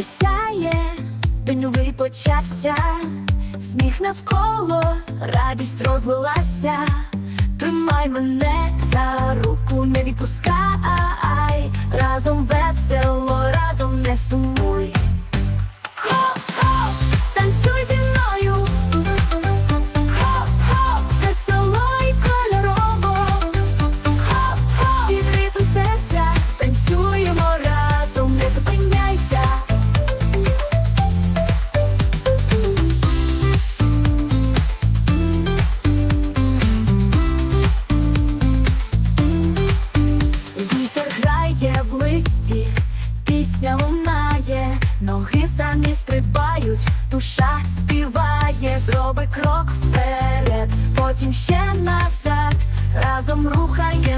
Сонечко сяє, день новий почався, сміх навколо, радість розлилася. Тримай мене за руку, не відпускай, ноги самі стрибають, душа співає, зроби крок вперед, потім ще назад, разом рухаємося,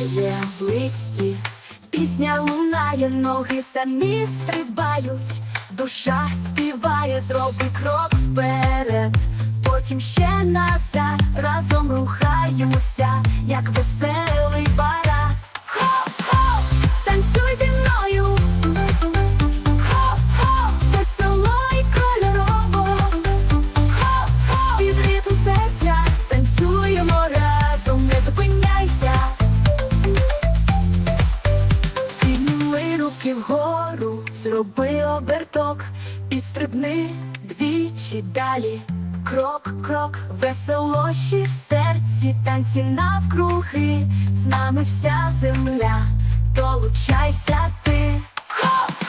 Вітер в листі, пісня лунає, ноги самі стрибають, душа співає, зроби крок вперед, потім ще назад, разом рухаємося, як веселий парад. Зроби оберток, підстрибни двічі далі. Крок, крок, веселощі в серці, танці навкруги, з нами вся земля, долучайся ти. Хоп!